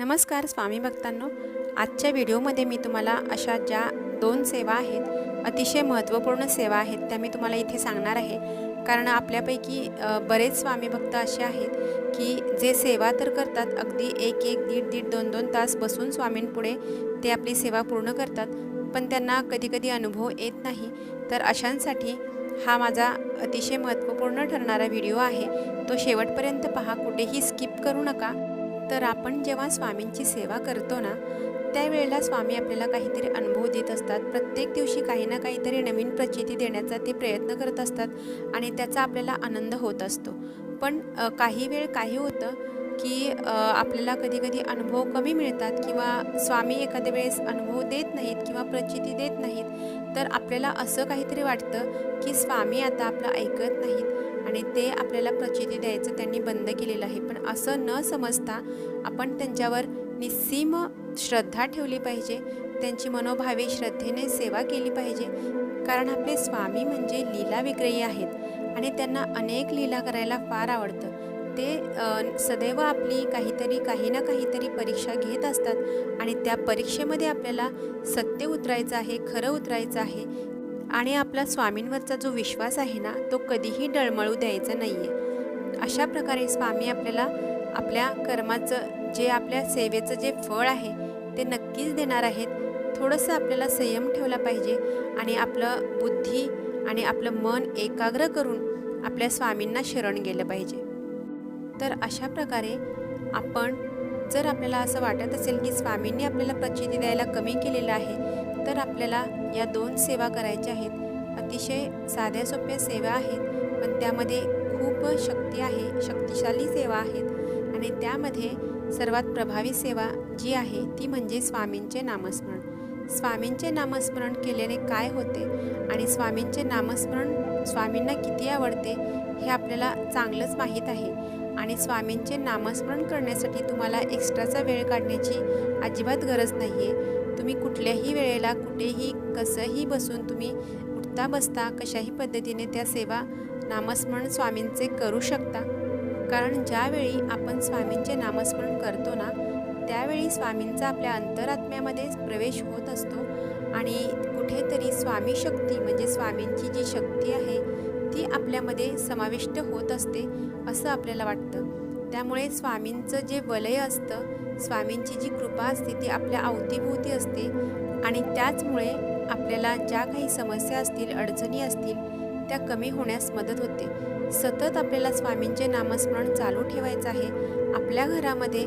नमस्कार स्वामी भक्तांनो. आजच्या व्हिडिओमध्ये मी तुम्हाला अशा ज्या दोन सेवा आहेत अतिशय महत्त्वपूर्ण सेवा आहेत त्या मी तुम्हाला इथे सांगणार आहे. कारण आपल्यापैकी बरेच स्वामी भक्त असे आहेत की जे सेवा तर करतात अगदी एक एक दीड दीड दोन दोन तास बसून स्वामींपुढे ते आपली सेवा पूर्ण करतात. पण त्यांना कधीकधी अनुभव येत नाही. तर अशांसाठी हा माझा अतिशय महत्त्वपूर्ण ठरणारा व्हिडिओ आहे. तो शेवटपर्यंत पहा कुठेही स्किप करू नका. तर आपण जेव्हा स्वामींची सेवा करतो ना त्यावेळेला स्वामी आपल्याला काहीतरी अनुभव देत असतात. प्रत्येक दिवशी काही ना काहीतरी नवीन प्रचिती देण्याचा ते प्रयत्न करत असतात आणि त्याचा आपल्याला आनंद होत असतो. पण काही वेळ काही होतं की आपल्याला कधी कधी अनुभव कमी मिळतात किंवा स्वामी एखाद्या वेळेस अनुभव देत नाहीत किंवा प्रचिती देत नाहीत तर आपल्याला असं काहीतरी वाटतं की स्वामी आता आपलं ऐकत नाहीत. आणि ते आपल्याला प्रचिती द्यायचं त्यांनी बंद केलेलं आहे. पण असं न समजता आपण त्यांच्यावर निस्सीम श्रद्धा ठेवली पाहिजे त्यांची मनोभावे श्रद्धेने सेवा केली पाहिजे. कारण आपले स्वामी म्हणजे लीला विक्रयी आहेत आणि त्यांना अनेक लीला करायला फार आवडतं. ते सदैव आपली काहीतरी काही ना काहीतरी परीक्षा घेत असतात आणि त्या परीक्षेमध्ये आपल्याला सत्य उतरायचं आहे खरं उतरायचं आहे. आणि आपला स्वामींवरचा जो विश्वास आहे ना तो कधीही डळमळू द्यायचा नाही आहे अशा प्रकारे स्वामी आपल्याला आपल्या कर्माचं जे आपल्या सेवेचं जे फळ आहे ते नक्कीच देणार आहेत. थोडंसं आपल्याला संयम ठेवला पाहिजे आणि आपलं बुद्धी आणि आपलं मन एकाग्र करून आपल्या स्वामींना शरण गेलं पाहिजे. तर अशा प्रकारे आपण जर आपल्याला असं वाटत असेल की स्वामींनी आपल्याला प्रचिती द्यायला कमी केलेलं आहे तर आपल्याला या दोन सेवा करायच्या आहेत. अतिशय साध्या सोप्या सेवा आहेत पण त्यामध्ये खूप शक्ती आहे शक्तिशाली सेवा आहेत. आणि त्यामध्ये सर्वात प्रभावी सेवा जी आहे ती म्हणजे स्वामींचे नामस्मरण. स्वामींचे नामस्मरण केल्याने काय होते आणि स्वामींचे नामस्मरण स्वामींना किती आवडते हे आपल्याला चांगलंच माहीत आहे. आणि स्वामींचे नामस्मरण करण्यासाठी तुम्हाला एक्स्ट्राचा वेळ काढण्याची अजिबात गरज नाही आहे तुम्ही कुठल्याही वेळेला कुठेही कसंही बसून तुम्ही उठता बसता कशाही पद्धतीने त्या सेवा नामस्मरण स्वामींचे करू शकता. कारण ज्यावेळी आपण स्वामींचे नामस्मरण करतो ना त्यावेळी स्वामींचा आपल्या अंतरात्म्यामध्ये प्रवेश होत असतो आणि कुठेतरी स्वामी शक्ती म्हणजे स्वामींची जी शक्ती आहे ती आपल्यामध्ये समाविष्ट होत असते असं आपल्याला वाटतं. त्यामुळे स्वामींचं जे वलय असतं स्वामींची जी कृपा असते ती आपल्या अवतीभोवती असते. आणि त्याचमुळे आपल्याला ज्या काही समस्या असतील अडचणी असतील त्या कमी होण्यास मदत होते. सतत आपल्याला स्वामींचे नामस्मरण चालू ठेवायचं आहे. आपल्या घरामध्ये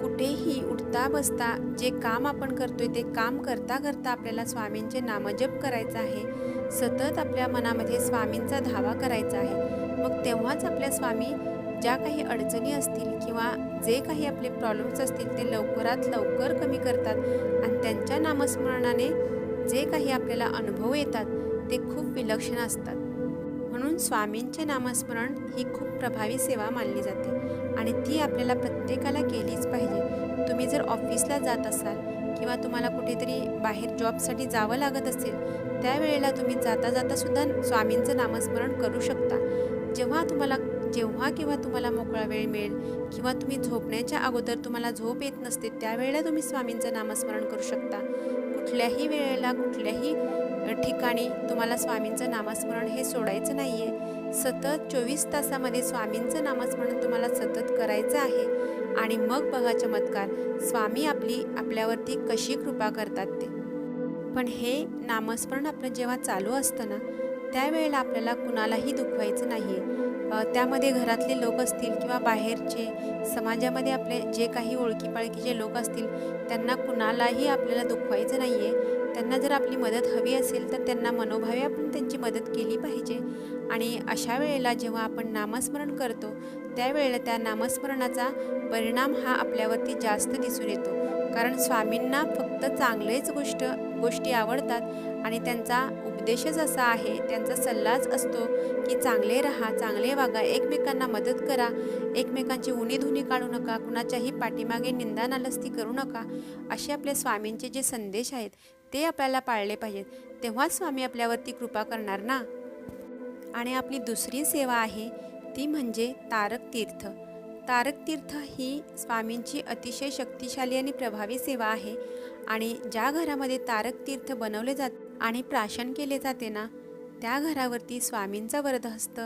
कुठेही उठता बसता जे काम आपण करतोय ते काम करता करता आपल्याला स्वामींचे नामजप करायचं आहे. सतत आपल्या मनामध्ये स्वामींचा धावा करायचा आहे. मग तेव्हाच आपल्या स्वामी ज्या काही अडचणी असतील किंवा जे काही आपले प्रॉब्लेम्स असतील ते लवकरात लवकर कमी करतात. आणि त्यांच्या नामस्मरणाने जे काही आपल्याला अनुभव येतात ते खूप विलक्षण असतात. म्हणून स्वामींचे नामस्मरण ही खूप प्रभावी सेवा मानली जाते. आणि ती आपल्याला प्रत्येकाला केलीच पाहिजे. तुम्ही जर ऑफिसला जात असाल किंवा तुम्हाला कुठेतरी बाहेर जॉबसाठी जावं लागत असेल त्यावेळेला तुम्ही जाता जाता सुद्धा स्वामींचं नामस्मरण करू शकता. जेव्हा तुम्हाला जेव्हा किंवा तुम्हाला मोकळा वेळ मिळेल किंवा तुम्ही झोपण्याच्या अगोदर तुम्हाला झोप येत नसते त्यावेळेला तुम्ही स्वामींचं नामस्मरण करू शकता. कुठल्याही वेळेला कुठल्याही ठिकाणी तुम्हाला स्वामींचं नामस्मरण हे सोडायचं नाही आहे सतत चोवीस तासामध्ये स्वामींचं नामस्मरण तुम्हाला सतत करायचं आहे. आणि मग बघा चमत्कार स्वामी आपली आपल्यावरती कशी कृपा करतात ते. पण हे नामस्मरण आपलं जेव्हा चालू असतं ना त्यावेळेला आपल्याला कुणालाही दुखवायचं नाही. आहे त्यामध्ये घरातले लोक असतील किंवा बाहेरचे समाजामध्ये आपले जे काही ओळखीपाळखीचे लोक असतील त्यांना कुणालाही आपल्याला दुखवायचं नाही आहे त्यांना जर आपली मदत हवी असेल तर त्यांना मनोभावे आपण त्यांची मदत केली पाहिजे. आणि अशा वेळेला जेव्हा आपण नामस्मरण करतो त्यावेळेला त्या नामस्मरणाचा परिणाम हा आपल्यावरती जास्त दिसून येतो. कारण स्वामींना फक्त चांगलेच गोष्ट गोष्टी आवडतात आणि त्यांचा उपदेशच असा आहे त्यांचा सल्लाच असतो की चांगले राहा चांगले वागा एकमेकांना मदत करा एकमेकांची उणी धुनी काढू नका कुणाच्याही पाठीमागे निंदा नालस्ती करू नका असे आपल्या स्वामींचे जे संदेश आहेत ते आपल्याला पाळले पाहिजेत. तेव्हाच स्वामी आपल्यावरती कृपा करणार ना? आणि आपली दुसरी सेवा आहे ती म्हणजे तारक तीर्थ. तारक तीर्थ ही स्वामींची अतिशय शक्तिशाली आणि प्रभावी सेवा आहे. आणि ज्या घरामध्ये तारक तीर्थ बनवले जात आणि प्राशन केले जाते ना त्या घरावरती स्वामींचा वरदहस्त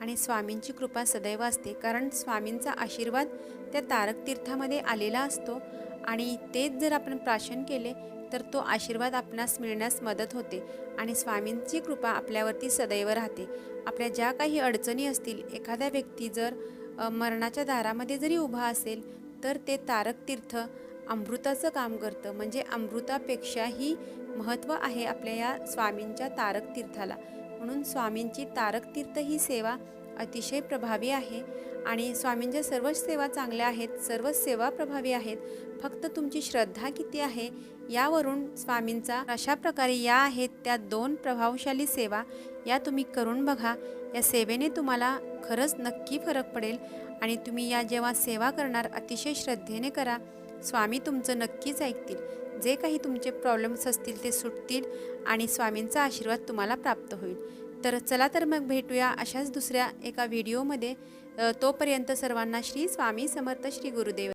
आणि स्वामींची कृपा सदैव असते. कारण स्वामींचा आशीर्वाद त्या तारक तीर्थामध्ये आलेला असतो आणि तेच जर आपण प्राशन केले तर तो आशीर्वाद आपणास मिळण्यास मदत होते आणि स्वामींची कृपा आपल्यावरती सदैव राहते. आपल्या ज्या काही अडचणी असतील एखाद्या व्यक्ती जर मरणाच्या दारामध्ये जरी उभा असेल तर ते तारक तीर्थ अमृताचं काम करतं. म्हणजे अमृतापेक्षाही महत्त्व आहे आपल्या या स्वामींच्या तारक तीर्थाला म्हणून स्वामींची तारक तीर्थ ही सेवा अतिशय प्रभावी आहे. आणि स्वामींच्या सर्वच सेवा चांगल्या आहेत सर्वच सेवा प्रभावी आहेत. फक्त तुमची श्रद्धा किती आहे यावरून स्वामींचा अशा प्रकारे या आहेत त्या दोन प्रभावशाली सेवा या तुम्ही करून बघा. या सेवेने तुम्हाला खरंच नक्की फरक पडेल. आणि तुम्ही या जेव्हा सेवा करणार अतिशय श्रद्धेने करा. स्वामी तुमचं नक्कीच ऐकतील. जे काही तुमचे प्रॉब्लेम्स असतील ते सुटतील आणि स्वामींचा आशीर्वाद तुम्हाला प्राप्त होईल. तर चला तर मग भेटूया अशाच दुसऱ्या एका व्हिडिओमध्ये तोपर्यंत सर्वांना श्री स्वामी समर्थ श्री गुरुदेव.